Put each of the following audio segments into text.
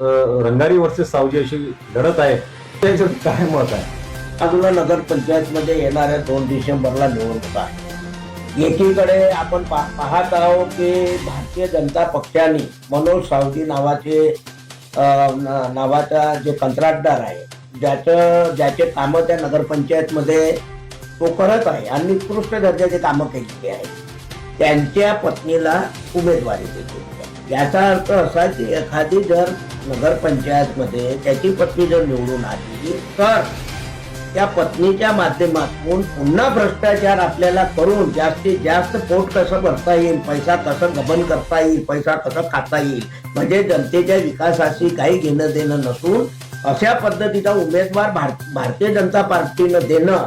Rangari versus Savji अशी लढत आहे. त्याच्यात काय मत आहे? अजून नगरपंचायतमध्ये येणाऱ्या दोन डिसेंबरला निवडणूक आहे एकीकडे आपण पा- पाहत आहोत की भारतीय जनता पक्षाने मनोज सावजी नावाचे नावाचा जे कंत्राटदार आहे ज्याचं ज्याचे कामं त्या नगरपंचायतमध्ये तो करत आहे आणि उत्कृष्ट दर्जाचे कामं केलेली आहेत. त्यांच्या पत्नीला उमेदवारी देते. याचा अर्थ असा की एखादी जर नगरपंचायतमध्ये त्याची पत्नी जर निवडून आली तर त्या पत्नीच्या माध्यमातून पुन्हा भ्रष्टाचार आपल्याला करून जास्तीत जास्त पोट कसं भरता येईल पैसा कसं गबन करता येईल पैसा कसं खाता येईल म्हणजे जनतेच्या विकासाशी काही घेणं देणं नसून अशा पद्धतीचा उमेदवार भार- भारतीय जनता पार्टीनं देणं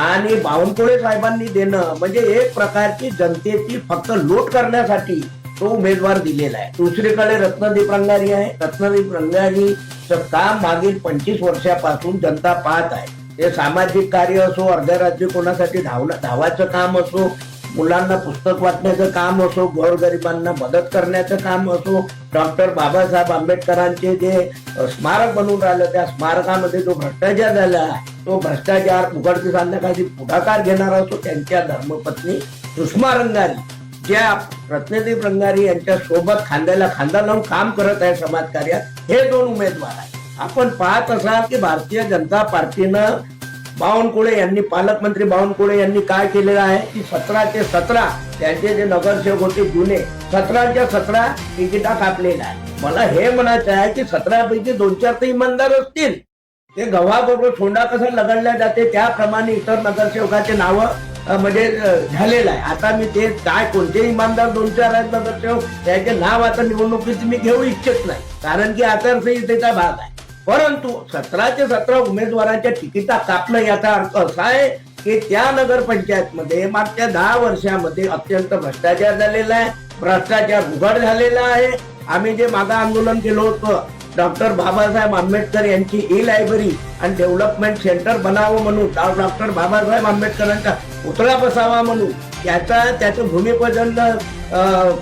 आणि बावनकुळे साहेबांनी देणं म्हणजे एक प्रकारची जनतेची फक्त लूट करण्यासाठी तो उमेदवार दिलेला आहे. दुसरीकडे रत्नदीप रंगारी आहे. रत्नदीप रंगारीचं काम मागील पंचवीस वर्षापासून जनता पाहत आहे. ते सामाजिक कार्य असो अर्ध्या राज्य कोणासाठी धावणं धावायचं काम असो मुलांना पुस्तक वाटण्याचं काम असो गोरगरिबांना मदत करण्याचं काम असो डॉक्टर बाबासाहेब आंबेडकरांचे जे स्मारक बनवून राहिलं त्या स्मारकामध्ये जो भ्रष्टाचार झाला आहे, तो भ्रष्टाचार उघडकीस आणण्यासाठी पुढाकार घेणारा असो त्यांच्या धर्मपत्नी सुषमा रंगारी. ज्या रत्नदेव रंगारी यांच्या सोबत खांद्याला खांदा लावून काम करत आहे समाजकार्यात हे दोन उमेदवार आहेत. आपण पाहत असाल की भारतीय जनता पार्टीनं बावनकुळे यांनी पालकमंत्री बावनकुळे यांनी काय केलेलं आहे? की सतराचे सतरा त्यांचे जे नगरसेवक होते जुने सतराच्या सतरा तिकिटा कापलेल्या आहे मला हे म्हणायचं आहे की सतरापैकी दोन चार तर इमानदार असतील. ते गव्हाबरोबर सोंडा कसा लगडल्या जाते? त्याप्रमाणे इतर नगरसेवकाचे नावं म्हणजे झालेला आहे. आता मी ते काय कोणते इमानदार दोन चार आहेत नगरसेवक त्याचे नाव आता निवडणुकीत मी घेऊ इच्छित नाही. कारण की आचारसंहितेचा भाग आहे. परंतु सतराचे सतरा उमेदवारांच्या तिकिटा कापलं याचा अर्थ असा आहे की त्या नगरपंचायतमध्ये मागच्या दहा वर्षामध्ये अत्यंत भ्रष्टाचार झालेला आहे. भ्रष्टाचार उघड झालेला आहे. आम्ही जे मागा आंदोलन केलं होतं डॉक्टर बाबासाहेब आंबेडकर यांची ई लायब्ररी आणि डेव्हलपमेंट सेंटर बनावं म्हणून. डॉक्टर बाबासाहेब आंबेडकरांचा पुतळा बसावा म्हणून. याचा त्याचं भूमिपूजन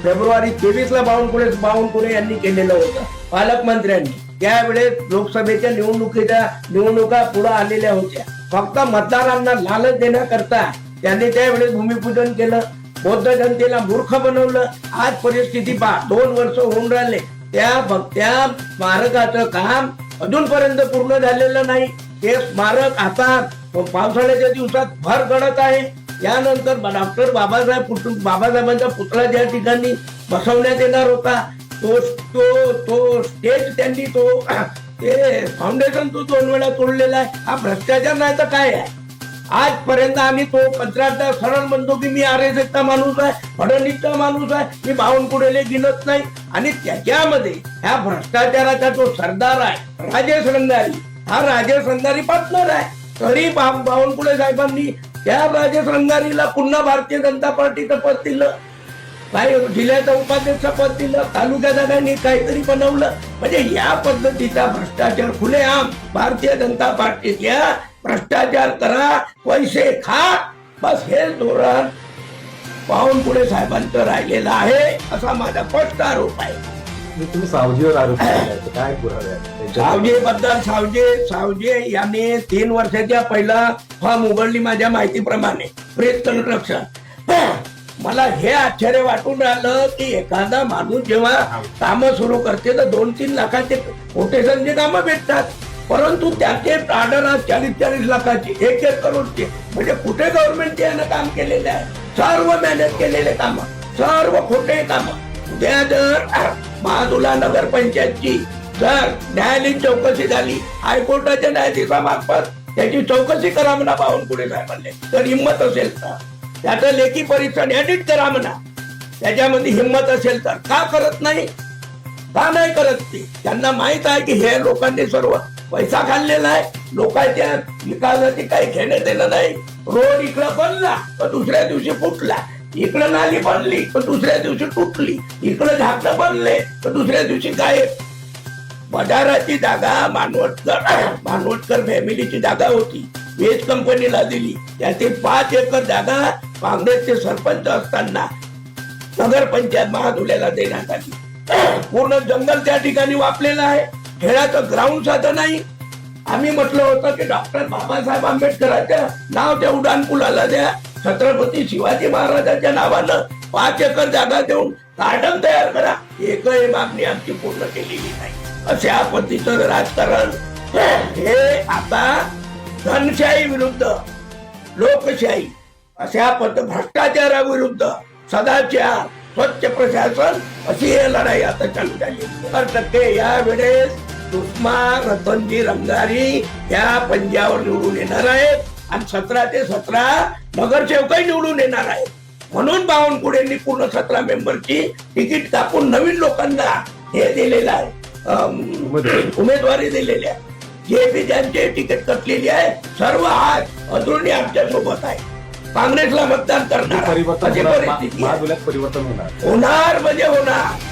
फेब्रुवारी तेवीस ला बावनकुळे बावनकुळे यांनी केलेलं होतं. पालकमंत्र्यांनी. त्यावेळेस लोकसभेच्या निवडणुकीच्या निवडणुका पुढे आलेल्या होत्या. फक्त मतदारांना लालच देण्याकरता त्यांनी त्यावेळेस भूमिपूजन केलं. बौद्ध जनतेला मूर्ख बनवलं. आज परिस्थिती पहा. दोन वर्ष होऊन राहिले. त्या भक्त्या त्या स्मारकाचं काम अजूनपर्यंत पूर्ण झालेलं नाही. ते स्मारक आता पावसाळ्याच्या दिवसात भर घडत आहे. यानंतर डॉक्टर बाबासाहेब पुत- बाबासाहेबांचा पुतळा ज्या ठिकाणी बसवण्यात येणार होता. तो तो तो स्टेज त्यांनी तो ते फाउंडेशन तो दोन वेळा तोडलेला आहे. हा भ्रष्टाचार नाही तर काय आहे? आजपर्यंत आम्ही तो कंत्राटदार सरळ म्हणतो की मी आर एस एसचा माणूस आहे फडणवीसचा माणूस आहे मी बावनकुडेले गिनत नाही. आणि त्याच्यामध्ये ह्या भ्रष्टाचाराचा जो सरदार आहे राजेश रंगारी हा राजेश रंगारी पार्टनर आहे. तरी बावनकुळे साहेबांनी त्या राजेश रंगारीला पुन्हा भारतीय जनता पार्टीचं पद दिलं. काय जिल्ह्याचं उपाध्यक्ष पद दिलं तालुक्याचा त्यांनी काहीतरी बनवलं. म्हणजे या पद्धतीचा भ्रष्टाचार खुलेआम भारतीय जनता पार्टीतल्या भ्रष्टाचार करा पैसे खा बस हे धोरण बावनकुळे साहेबांचं राहिलेलं आहे असा माझा स्पष्ट आरोप आहे. मी तुम्ही सावजीवर आरोप केलाय. तर काय पुरावे आहेत? त्यांच्या- सावजे बद्दल सावजे सावजे यांनी तीन वर्षाच्या पहिला फॉर्म उघडली माझ्या माहितीप्रमाणे प्रेस कन्स्ट्रक्शन मला हे आश्चर्य वाटून राहिलं की एखादा माणूस जेव्हा कामं सुरू करते तर दोन तीन लाखाचे कोटेशनचे कामं भेटतात. परंतु त्याचे ऑर्डर चाळीस चाळीस लाखाची एक एक करोडचे. म्हणजे कुठे गव्हर्नमेंटचे यानं काम केलेले आहे? सर्व मॅनेज केलेले काम. सर्व खोटे काम. उद्या जर महादुला नगरपंचायतची जर न्यायालयीन चौकशी झाली हायकोर्टाच्या न्यायाधीशामार्फत त्याची चौकशी करा म्हणा बावनकुळे साहेबांनी. तर हिंमत असेल तर. त्याचं लेखी परीक्षण एडिट करा म्हणा. त्याच्यामध्ये हिंमत असेल तर. का करत नाही? का नाही करत ते? त्यांना माहीत आहे की हे लोकांनी सर्व पैसा खाल्लेला आहे. लोकांच्या विकासाची काही घेणं देणं नाही. रोड इकडं बनला तर दुसऱ्या दिवशी फुटला. इकडं नाली बनली तर दुसऱ्या दिवशी तुटली. इकडं झाकणं बनले तर दुसऱ्या दिवशी गायब. बजाराची जागा मानवटकर मानवटकर फॅमिलीची जागा होती. वेज कंपनीला दिली. त्यातील पाच एकर जागा काँग्रेसचे सरपंच असताना नगरपंचायत महाधुल्याला देण्यात आली पूर्ण जंगल त्या ठिकाणी वापलेलं आहे. खेळाचं ग्राउंड साधं नाही. आम्ही म्हटलं होतं की डॉक्टर बाबासाहेब आंबेडकरांच्या नाव त्या उड्डाण पुलाला द्या. छत्रपती शिवाजी महाराजांच्या नावानं पाच एकर जागा देऊन गार्डन तयार करा. एकही मागणी आमची पूर्ण केलेली नाही. अशा पद्धतीचं राजकारण. हे आता धनशाही विरुद्ध लोकशाही अशा पद्धत भ्रष्टाचाराविरुद्ध सदाचार स्वच्छ प्रशासन अशी हे लढाई आता चालू झाली तर टक्के या वेळेस सुषमा रतनजी रंगारी या पंजावर निवडून येणार आहेत. आणि सतरा ते सतरा नगरसेवकही निवडून येणार आहेत. म्हणून बावनकुळेंनी पूर्ण सतरा मेंबरची तिकीट कापून नवीन लोकांना हे दिलेलं आहे. उमेदवारी. दिलेली आहे. जे बी ज्यांचे तिकीट कटलेली आहे सर्व आज अजूनही आमच्यासोबत आहे काँग्रेसला मतदान करणार. परिवर्तन होणार म्हणजे होणार.